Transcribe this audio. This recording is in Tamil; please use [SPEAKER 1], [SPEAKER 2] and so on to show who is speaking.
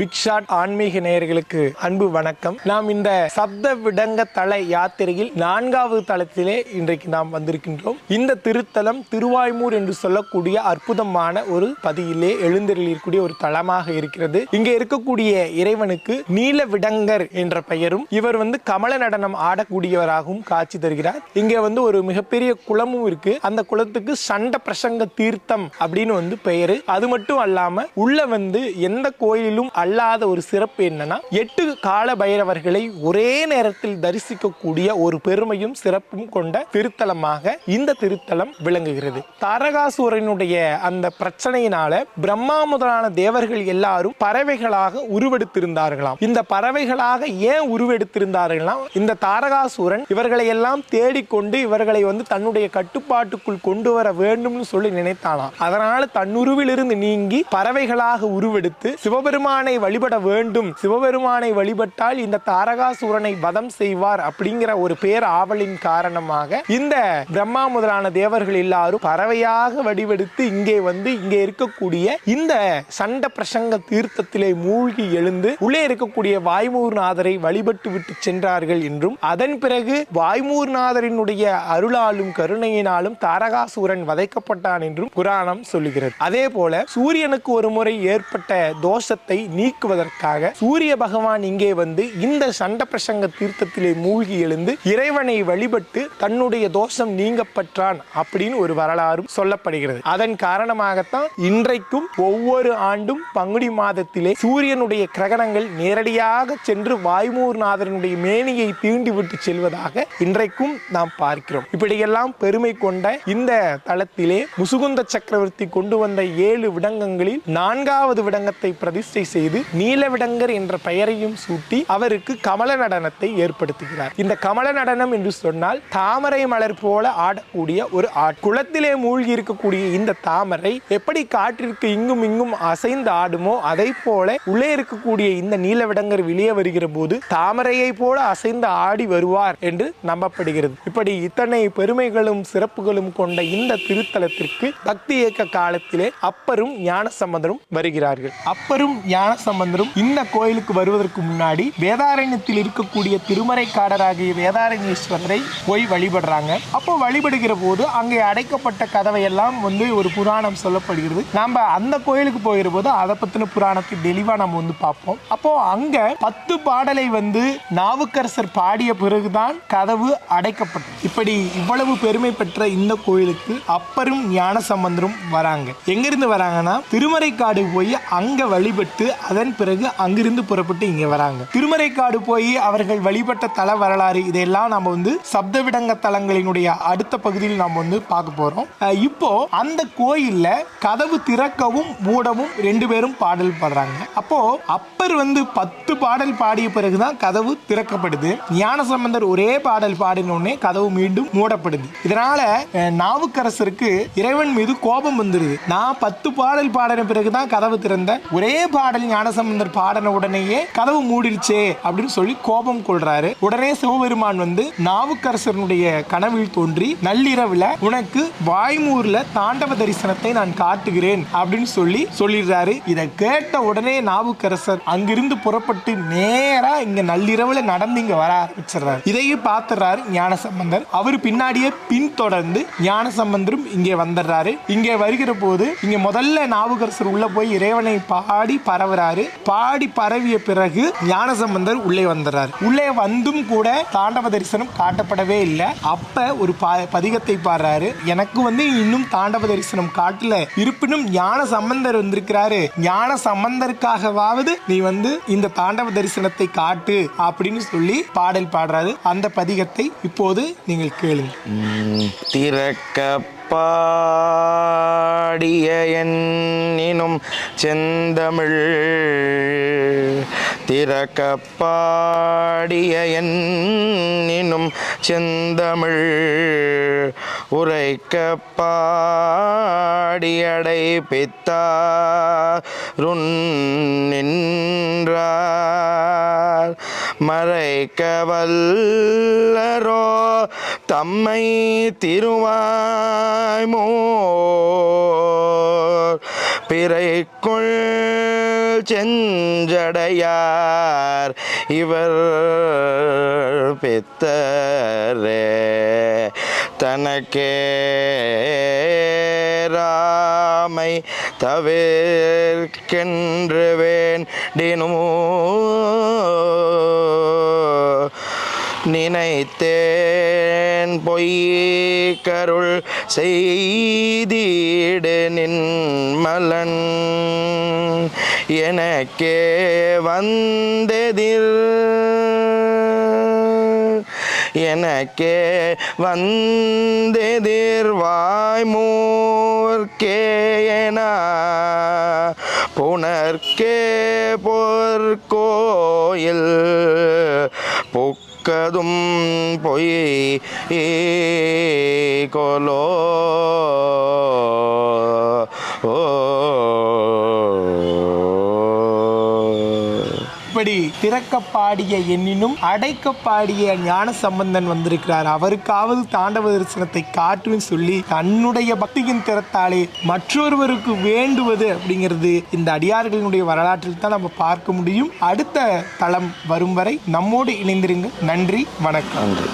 [SPEAKER 1] பிக் ஷாட் ஆன்மீக நேயர்களுக்கு அன்பு வணக்கம். நாம் இந்த சப்த விடங்க தல யாத்திரையில் நான்காவது தளத்திலே இன்றைக்கு நாம் வந்திருக்கின்றோம். இந்த திருத்தலம் திருவாய்மூர் என்று சொல்லக்கூடிய அற்புதமான ஒரு பதியிலே எழுந்தருளிருக்கூடிய ஒரு தலமாக இருக்கிறது. இங்கே இருக்கக்கூடிய இறைவனுக்கு நீல விடங்கர் என்ற பெயரும் இவர் வந்து கமல நடனம் ஆடக்கூடியவராகவும் காட்சி தருகிறார். இங்கே வந்து ஒரு மிகப்பெரிய குளமும் இருக்கு. அந்த குளத்துக்கு சண்ட பிரசங்க தீர்த்தம் அப்படின்னு வந்து பெயரு. அது மட்டும் அல்லாம உள்ள வந்து எந்த கோயிலும் அல்லாத ஒரு சிறப்பு என்னன்னா எட்டு கால பைரவர்களை ஒரே நேரத்தில் தரிசிக்கக்கூடிய ஒரு பெருமையும் சிறப்பும் கொண்ட திருத்தலமாக இந்த திருத்தலம் விளங்குகிறது. தாரகாசுரனுடைய அந்த பிரச்சனையினால பிரம்மா முதலான தேவர்கள் எல்லாரும் பறவைகளாக உருவெடுத்திருந்தார்களாம். இந்த பறவைகளாக ஏன் உருவெடுத்திருந்தார்கள்னா இந்த தாரகாசுரன் இவர்களை எல்லாம் தேடிக்கொண்டு இவர்களை வந்து தன்னுடைய கட்டுப்பாட்டுக்குள் கொண்டு வர வேண்டும்னு சொல்லி நினைத்தானாம். அதனால தன்னுருவிலிருந்து நீங்கி பறவைகளாக உருவெடுத்து சிவபெருமானை வழிபட வேண்டும். சிவபெருமானை வழிபட்டால் இந்த தாரகாசூரனை வதம் செய்வார் அப்படிங்கிற ஒரு பேர் ஆவலின் காரணமாக இந்த பிரம்மா முதலான தேவர்கள் எல்லாரும் பறவையாக வடிவெடுத்து இங்கே வந்து இங்கே இருக்கக்கூடிய இந்த சண்ட பிரசங்க தீர்த்தத்திலே மூழ்கி எழுந்து உள்ளே இருக்கக்கூடிய வாய்மூர்நாதரை வழிபட்டு விட்டு சென்றார்கள் என்றும் அதன் பிறகு வாய்மூர்நாதரினுடைய அருளாலும் கருணையினாலும் தாரகாசூரன் வதைக்கப்பட்டான் என்றும் புராணம் சொல்லுகிறது. அதே போல சூரியனுக்கு ஒரு முறை ஏற்பட்ட தோஷத்தை நீக்குவதற்காக சூரிய பகவான் இங்கே வந்து இந்த சண்ட பிரசங்க தீர்த்தத்திலே மூழ்கி எழுந்து இறைவனை வழிபட்டு தன்னுடைய தோஷம் நீங்கப்பட்டான் அப்படின்னு ஒரு வரலாறும் சொல்லப்படுகிறது. அதன் காரணமாகத்தான் இன்றைக்கும் ஒவ்வொரு ஆண்டும் பங்குனி மாதத்திலே சூரியனுடைய கிரகணங்கள் நேரடியாக சென்று வாய்மூர்நாதனுடைய மேனியை தீண்டிவிட்டு செல்வதாக இன்றைக்கும் நாம் பார்க்கிறோம். இப்படியெல்லாம் பெருமை கொண்ட இந்த தளத்திலே முசுகுந்த சக்கரவர்த்தி கொண்டு வந்த ஏழு விடங்கங்களில் நான்காவது விடங்கத்தை பிரதிஷ்டை செய்து செய்து நீலவிடங்கர் என்ற பெயரையும் சூட்டி அவருக்கு கமல நடனத்தை ஏற்படுத்துகிறார். இந்த கமல நடனம் என்று சொன்னால் தாமரை மலர் போல ஆடக்கூடிய ஒரு ஆட். குளத்திலே மூழ்கி இருக்கக்கூடிய இந்த தாமரை எப்படி காற்றிற்கு இங்கும் இங்கும் அசைந்து ஆடுமோ அதை போல உள்ளே இருக்கக்கூடிய இந்த நீலவிடங்கர் வெளியே வருகிற போது தாமரையை போல அசைந்து ஆடி வருவார் என்று நம்பப்படுகிறது. இப்படி இத்தனை பெருமைகளும் சிறப்புகளும் கொண்ட இந்த திருத்தலத்திற்கு பக்தி இயக்க காலத்திலே அப்பரும் ஞானசம்பந்தரும் வருகிறார்கள். அப்பரும் ஞான சம்பந்தரும் இந்த கோயிலுக்கு வருவதற்கு முன்னாடி வேதாரண்யத்தில் இருக்கக்கூடிய திருமறைக்காரராகிய வேதாரண்யேஸ்வரரை போய் வழிபடுறாங்க. அப்போ வழிபடுகிற போது அங்கே அடைக்கப்பட்ட கதவை எல்லாம் வந்து ஒரு புராணம் சொல்லப்படுகிறது. நாம அந்த கோயிலுக்கு போகிற போது அதை பத்தின புராணத்தை தெளிவா நம்ம வந்து பார்ப்போம். அப்போ அங்க பத்து பாடலை வந்து நாவுக்கரசர் பாடிய பிறகுதான் கதவு அடைக்கப்பட்டது. இப்படி இவ்வளவு பெருமை பெற்ற இந்த கோயிலுக்கு அப்பரும் ஞான சம்பந்தரும் வராங்க. எங்கிருந்து வராங்கன்னா திருமறைக்காடு போய் அங்க வழிபட்டு அதன் பிறகு அங்கிருந்து புறப்பட்டு இங்க வராங்க. திருமறைக்காடு போய் அவர்கள் வழிபட்ட தல வரலாறு இதையெல்லாம் நம்ம வந்து சப்தவிடங்க தலங்களினுடைய அடுத்த பகுதியில் நாம் வந்து பார்க்க போறோம். இப்போ அந்த கோயில்ல கதவு திறக்கவும் மூடவும் ரெண்டு பேரும் பாடல் பாடுறாங்க. அப்போ அப்பர் வந்து பத்து பாடல் பாடிய பிறகுதான் கதவு திறக்கப்படுது. ஞானசம்பந்தர் ஒரே பாடல் பாடினோடனே கதவு மீண்டும் மூடப்படுது. இதனால நாவுக்கரசருக்கு இறைவன் மீது கோபம் வந்துருது. நான் பத்து பாடல் பாடின பிறகுதான் கதவு திறந்த ஒரே பாடல் ஞானசம்பந்தர் பாடின உடனேயே கதவு மூடிருச்சே அப்படின்னு சொல்லி கோபம் கொள்றாரு. உடனே சிவபெருமான் வந்து நாவுக்கரசனுடைய கனவில் தோன்றி நள்ளிரவுல உனக்கு வாய்மூர்ல தாண்டவ தரிசனத்தை நான் காட்டுகிறேன் அப்படின்னு சொல்லி சொல்லிடுறாரு. இதை கேட்ட உடனே நாவுக்கரசர் அங்கிருந்து புறப்பட்டு நேரா இங்க நள்ளிரவுல நடந்து இங்க வர ஆரம்பிச்சிடுறாரு. இதையே பார்த்துறாரு ஞானசம்பந்தர். அவர் பின்னாடியே பின்தொடர்ந்து ஞானசம்பந்தரும் இங்கே வந்துடுறாரு. இங்கே வருகிற போது இங்க முதல்ல நாவுக்கரசர் உள்ள போய் இறைவனை பாடி பரவுறாரு. பாடி பரவிய பிறகு ஞானசம்பந்தர் உள்ளே வந்துடுறாரு உள்ளே வந்தும் கூட தாண்டவ தரிசனம் காட்டப்படவே இல்லை. அப்ப ஒரு பதிகத்தை பாடுறாரு. எனக்கு வந்து இன்னும் தாண்டவ தரிசனம் காட்டல. இருப்பினும் ஞான சம்பந்தர் வந்திருக்கிறாரு. ஞான சம்பந்தருக்காகவாவது நீ வந்து இந்த தாண்டவ தரிசனத்தை காட்டு அப்படின்னு சொல்லி பாடல் பாடுறாரு. அந்த பதிகத்தை இப்போது நீங்கள் கேளுங்க
[SPEAKER 2] திறக்கப்பா பாடிய என்னினும் செந்தமிழ். திறக்க பாடிய என்னினும் செந்தமிழ் உரைக்க பாடியடை பித்தாருன் நின்றார் மறைக்க வல்லரோ தம்மை திருவாய்மோ பிறைக்குள் செஞ்சடையார் இவர் பித்தரே தனக்கே ராமை தவிர்க்கென்று வேண்டினுமோ நினைத்தேன் பொய் கருள் செய்தீடு நின்மலன் எனக்கே வந்தெதிர். எனக்கே வந்தெதிர் வாய்மூர்க்கே என புனர்க்கே பொற்கோயில் புக்கதும் பொய் கொலோ
[SPEAKER 1] இப்படி திறக்க பாடிய எண்ணினும் அடைக்க பாடிய ஞான சம்பந்தன் வந்திருக்கிறார். அவருக்காவது தாண்டவ தரிசனத்தை காட்டுன்னு சொல்லி தன்னுடைய பக்தியின் திறத்தாலே மற்றொருவருக்கு வேண்டுவது அப்படிங்கிறது இந்த அடியார்களினுடைய வரலாற்றில் தான் நம்ம பார்க்க முடியும். அடுத்த தளம் வரும் வரை நம்மோடு இணைந்திருங்க நன்றி வணக்கம்.
[SPEAKER 2] நன்றி.